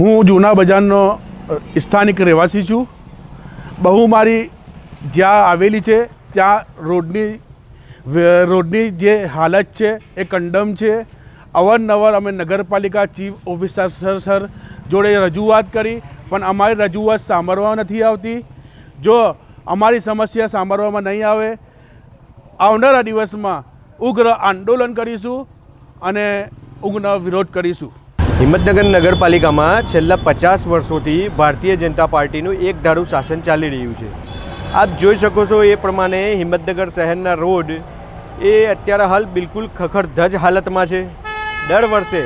હું જૂના બજારનો સ્થાનિક રહેવાસી છું. બહુ મારી જ્યાં આવેલી છે, ત્યાં રોડની રોડની જે હાલત છે, એ કંડમ છે. અવારનવાર અમે નગરપાલિકા ચીફ ઓફિસર સર સર જોડે રજૂઆત કરી, પણ અમારી રજૂઆત સાંભળવા નથી આવતી. જો અમારી સમસ્યા સાંભળવામાં નહીં આવે, આવનારા દિવસમાં ઉગ્ર આંદોલન કરીશું અને ઉગ્ર વિરોધ કરીશું. હિંમતનગર નગરપાલિકામાં છેલ્લા પચાસ વર્ષોથી ભારતીય જનતા પાર્ટીનું એક ધારું શાસન ચાલી રહ્યું છે. આપ જોઈ શકો છો એ પ્રમાણે હિંમતનગર શહેરના રોડ એ અત્યારે હાલ બિલકુલ ખખડધજ હાલતમાં છે. દર વર્ષે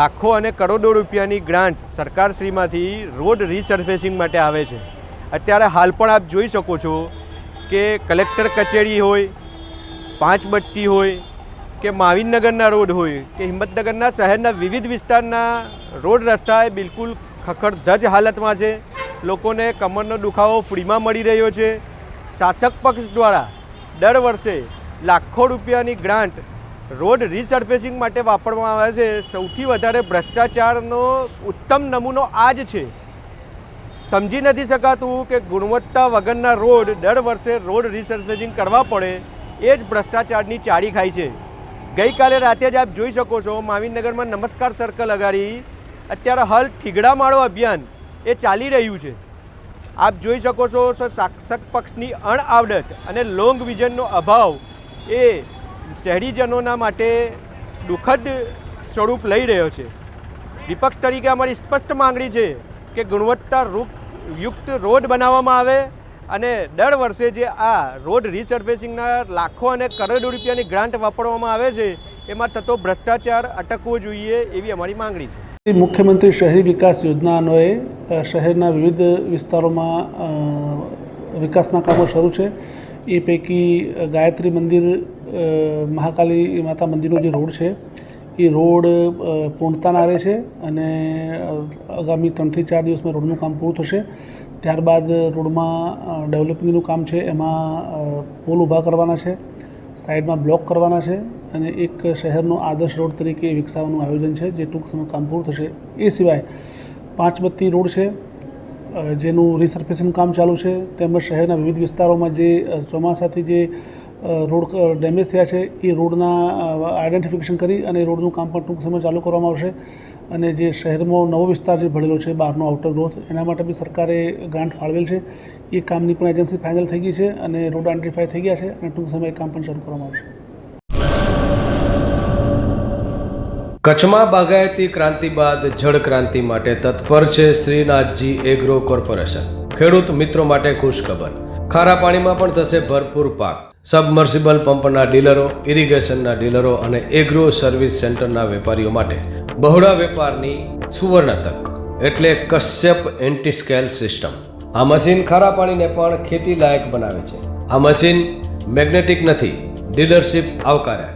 લાખો અને કરોડો રૂપિયાની ગ્રાન્ટ સરકારશ્રીમાંથી રોડ રિસર્ફેસિંગ માટે આવે છે. અત્યારે હાલ પણ આપ જોઈ શકો છો કે કલેક્ટર કચેરી હોય પાંચબટ્ટી હોય કે માવિનનગરના રોડ હોય, કે હિંમતનગરના શહેરના વિવિધ વિસ્તારના રોડ રસ્તા એ બિલકુલ ખખડધજ હાલતમાં છે. લોકોને કમરનો દુખાવો ફ્રીમાં મળી રહ્યો છે. શાસક પક્ષ દ્વારા દર વર્ષે લાખો રૂપિયાની ગ્રાન્ટ રોડ રિસર્ફેસિંગ માટે વાપરવામાં આવે છે. સૌથી વધારે ભ્રષ્ટાચારનો ઉત્તમ નમૂનો આ જ છે. સમજી નથી શકાતું કે ગુણવત્તા વગરના રોડ દર વર્ષે રોડ રિસર્ફેસિંગ કરવા પડે, એ જ ભ્રષ્ટાચારની ચાળી ખાય છે. ગઈકાલે રાતે જ આપ જોઈ શકો છો માવીનગરમાં નમસ્કાર સર્કલ અગાડી અત્યારે હાલ ઠીગડા માળો અભિયાન એ ચાલી રહ્યું છે. આપ જોઈ શકો છો શાસક પક્ષની અણઆવડત અને લોંગ વિઝનનો અભાવ એ શહેરીજનોના માટે દુઃખદ સ્વરૂપ લઈ રહ્યો છે. વિપક્ષ તરીકે અમારી સ્પષ્ટ માંગણી છે કે ગુણવત્તા રૂપ- યુક્ત રોડ બનાવવામાં આવે અને દર વર્ષે જે આ રોડ રિસર્ફેસિંગના લાખો અને કરોડો રૂપિયાની ગ્રાન્ટ વાપરવામાં આવે છે, એમાં થતો ભ્રષ્ટાચાર અટકવો જોઈએ એવી અમારી માંગણી છે. મુખ્યમંત્રી શહેરી વિકાસ યોજના અન્વયે શહેરના વિવિધ વિસ્તારોમાં વિકાસના કામો શરૂ છે. એ પૈકી ગાયત્રી મંદિર મહાકાલી માતા મંદિરનો જે રોડ છે એ રોડ પૂર્ણતાના આરે છે અને આગામી ત્રણથી ચાર દિવસમાં રોડનું કામ પૂરું થશે. ત્યારબાદ રોડમાં ડેવલપિંગનું કામ છે, એમાં પોલ ઊભા કરવાના છે, સાઈડમાં બ્લોક કરવાના છે અને એક શહેરનો આદર્શ રોડ તરીકે વિકસાવવાનું આયોજન છે, જે ટૂંક સમય કામ પૂરું થશે. એ સિવાય પાંચ બત્તી રોડ છે જેનું રિસર્ફેસિંગ કામ ચાલુ છે, તેમજ શહેરના વિવિધ વિસ્તારોમાં જે ચોમાસાથી જે રોડ ડેમેજ થયા છે, એ રોડના આઈડેન્ટિફિકેશન કરી અને રોડનું કામ પણ ટૂંક સમય ચાલુ કરવામાં આવશે. અને જે શહેરમાં નવો વિસ્તાર જે ભળેલો છે, બહારનો આઉટર ગ્રોથ એના માટે બી સરકારે ગ્રાન્ટ ફાળવેલ છે. એ કામની પણ એજન્સી ફાઇનલ થઈ ગઈ છે અને રોડ આઈડેન્ટિફાઈ થઈ ગયા છે અને ટૂંક સમયે કામ પણ શરૂ કરવામાં આવશે. કચ્છમાં બાગાયતી ક્રાંતિ બાદ જળ ક્રાંતિ માટે તત્પર છે શ્રીનાથજી એગ્રો કોર્પોરેશન. ખેડૂત મિત્રો માટે ખુશખબર. ખારા પાણીમાં પણ થશે ભરપૂર પાક. સબમર્સિબલ પંપના ડીલરો, ઇરિગેશનના ડીલરો અને એગ્રો સર્વિસ સેન્ટરના વેપારીઓ માટે બહોળા વેપારની સુવર્ણ તક એટલે કશ્યપ એન્ટીસ્કેલ સિસ્ટમ. આ મશીન ખારા પાણીને પણ ખેતી લાયક બનાવે છે. આ મશીન મેગ્નેટિક નથી, ડીલરશીપ આવકાર્યા